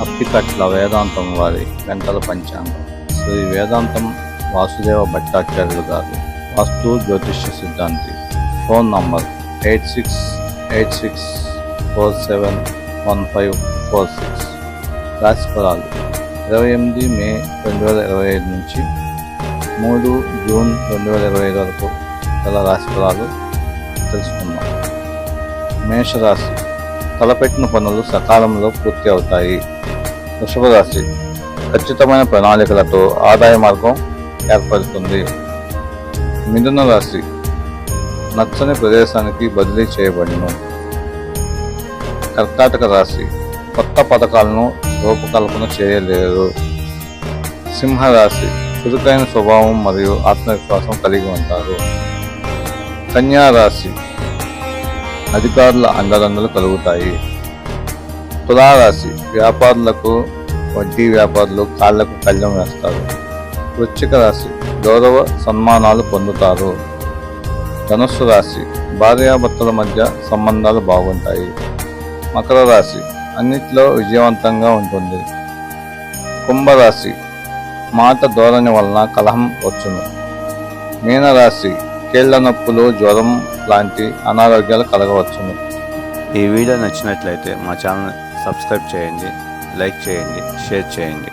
అప్పికట్ల వేదాంతం వారి గంటల పంచాంగం. శ్రీ వేదాంతం వాసుదేవ భట్టాచార్యులు గారు. వాస్తు జ్యోతిష్య సిద్ధాంతి. Phone number eight six eight six four seven one five four six. రాశిఫలాలు. ఇరవై ఎనిమిది మే రెండు వేల ఇరవై ఐదు నుంచి మూడు జూన్ రెండు వేల ఇరవై ఐదు వరకు గల రాశిఫలాలు తెలుసుకుందాం. మేషరాశి. తలపెట్టిన పనులు సకాలంలో పూర్తి అవుతాయి. వృషభరాశి. ఖచ్చితమైన ప్రణాళికలతో ఆదాయ మార్గం ఏర్పడుతుంది. మిథున రాశి. నచ్చని ప్రదేశానికి బదిలీ చేయబడిను. కర్కాటక రాశి. కొత్త పథకాలను రూపకల్పన చేయలేరు. సింహరాశి. చురుకైన స్వభావం మరియు ఆత్మవిశ్వాసం కలిగి ఉంటారు. కన్యా రాశి అధికారుల అండదండలు కలుగుతాయి. తులారాశి వ్యాపారులకు వడ్డీ వ్యాపారులు కాళ్ళకు కళ్ళెం వేస్తారు. వృశ్చిక రాశి గౌరవ సన్మానాలు పొందుతారు. ధనుస్సు రాశి భార్యాభర్తల మధ్య సంబంధాలు బాగుంటాయి. మకర రాశి అన్నిట్లో విజయవంతంగా ఉంటుంది. కుంభరాశి మాట ధోరణి వలన కలహం వచ్చును. మీనరాశి కీళ్ళ నొప్పులు జ్వరం లాంటి అనారోగ్యాలు కలగవచ్చును. ఈ వీడియో నచ్చినట్లయితే మా ఛానల్ సబ్స్క్రైబ్ చేయండి లైక్ చేయండి షేర్ చేయండి.